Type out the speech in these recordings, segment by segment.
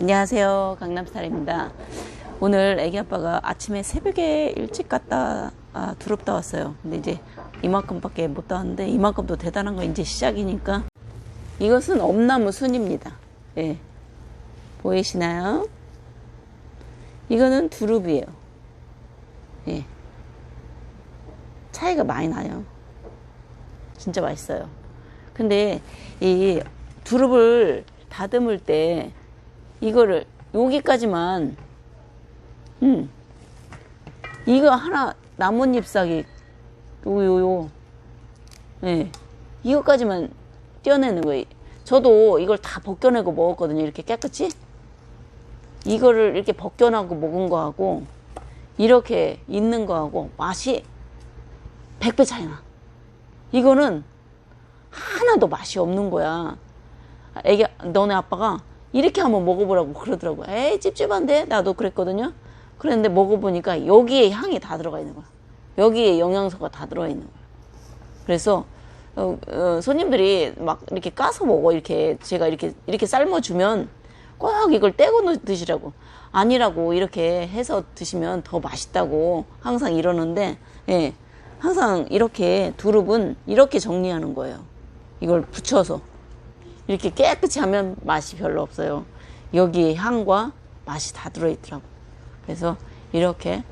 안녕하세요. 강남스타일입니다. 오늘 애기 아빠가 아침에 새벽에 일찍 갔다 아, 두릅 따왔어요. 근데 이제 이만큼밖에 못 따왔는데 이만큼도 대단한 거 이제 시작이니까 이것은 엄나무 순입니다. 예. 보이시나요? 이거는 두릅이에요. 예. 차이가 많이 나요. 진짜 맛있어요. 근데 이 두릅을 다듬을 때 이거를 여기까지만 음 이거 하나 나뭇잎 싹이 요요요 예 이거까지만 떼어내는 거예요. 저도 이걸 다 벗겨내고 먹었거든요. 이렇게 깨끗이 이거를 이렇게 벗겨내고 먹은 거하고 이렇게 있는 거하고 맛이 100배 차이 나. 이거는 하나도 맛이 없는 거야. 애기, 너네 아빠가 이렇게 한번 먹어보라고 그러더라고. 에이, 찝찝한데? 나도 그랬거든요. 그랬는데 먹어보니까 여기에 향이 다 들어가 있는 거야. 여기에 영양소가 다 들어가 있는 거야. 그래서, 어, 어, 손님들이 막 이렇게 까서 먹어. 이렇게 제가 이렇게, 이렇게 삶아주면 꼭 이걸 떼고 드시라고. 아니라고 이렇게 해서 드시면 더 맛있다고 항상 이러는데, 예. 항상 이렇게 두릅은 이렇게 정리하는 거예요. 이걸 붙여서. 이렇게 깨끗이 하면 맛이 별로 없어요. 여기에 향과 맛이 다 들어있더라고. 그래서 이렇게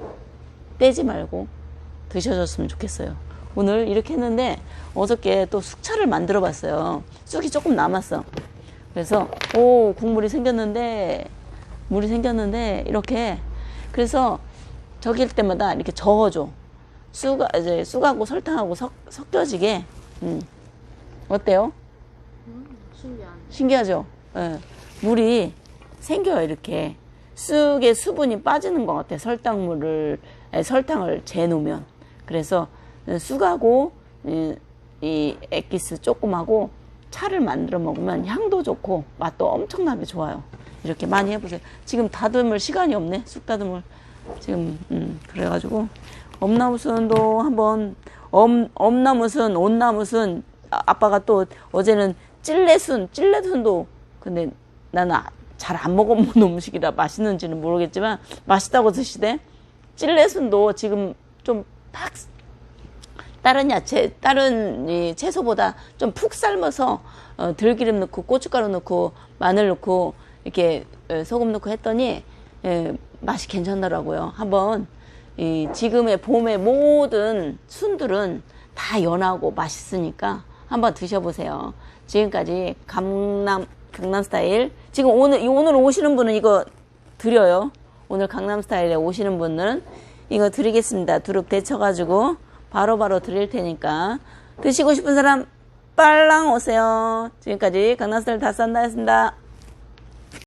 떼지 말고 드셔줬으면 좋겠어요. 오늘 이렇게 했는데 어저께 또 숙차를 만들어 봤어요. 쑥이 조금 남았어. 그래서 오 국물이 생겼는데 물이 생겼는데 이렇게 그래서 저길 때마다 이렇게 저어줘. 쑥 이제 쑥하고 설탕하고 섞, 섞여지게 음. 어때요? 신기하죠? 예. 물이 생겨요, 이렇게. 쑥의 수분이 빠지는 것 같아요. 설탕물을, 에, 설탕을 재놓으면. 그래서 쑥하고 이, 이 액기스 조금하고 차를 만들어 먹으면 향도 좋고 맛도 엄청나게 좋아요. 이렇게 많이 해보세요. 지금 다듬을 시간이 없네. 쑥 다듬을. 지금, 음, 그래가지고. 엄나무순도 한번, 엄, 엄나무순, 온나무순, 아, 아빠가 또 어제는 찔레순, 찔레순도 근데 나는 잘 안 먹어본 음식이라 맛있는지는 모르겠지만 맛있다고 드시대. 찔레순도 지금 좀 팍 다른 야채, 다른 이 채소보다 좀 푹 삶아서 어, 들기름 넣고 고춧가루 넣고 마늘 넣고 이렇게 에, 소금 넣고 했더니 에, 맛이 괜찮더라고요. 한번 이 지금의 봄의 모든 순들은 다 연하고 맛있으니까 한번 드셔보세요. 지금까지 강남 강남 스타일 지금 오늘 오늘 오시는 분은 이거 드려요. 오늘 강남 스타일에 오시는 분은 이거 드리겠습니다. 두릅 데쳐가지고 바로바로 드릴 테니까 드시고 싶은 사람 빨랑 오세요. 지금까지 강남 스타일 다산다였습니다.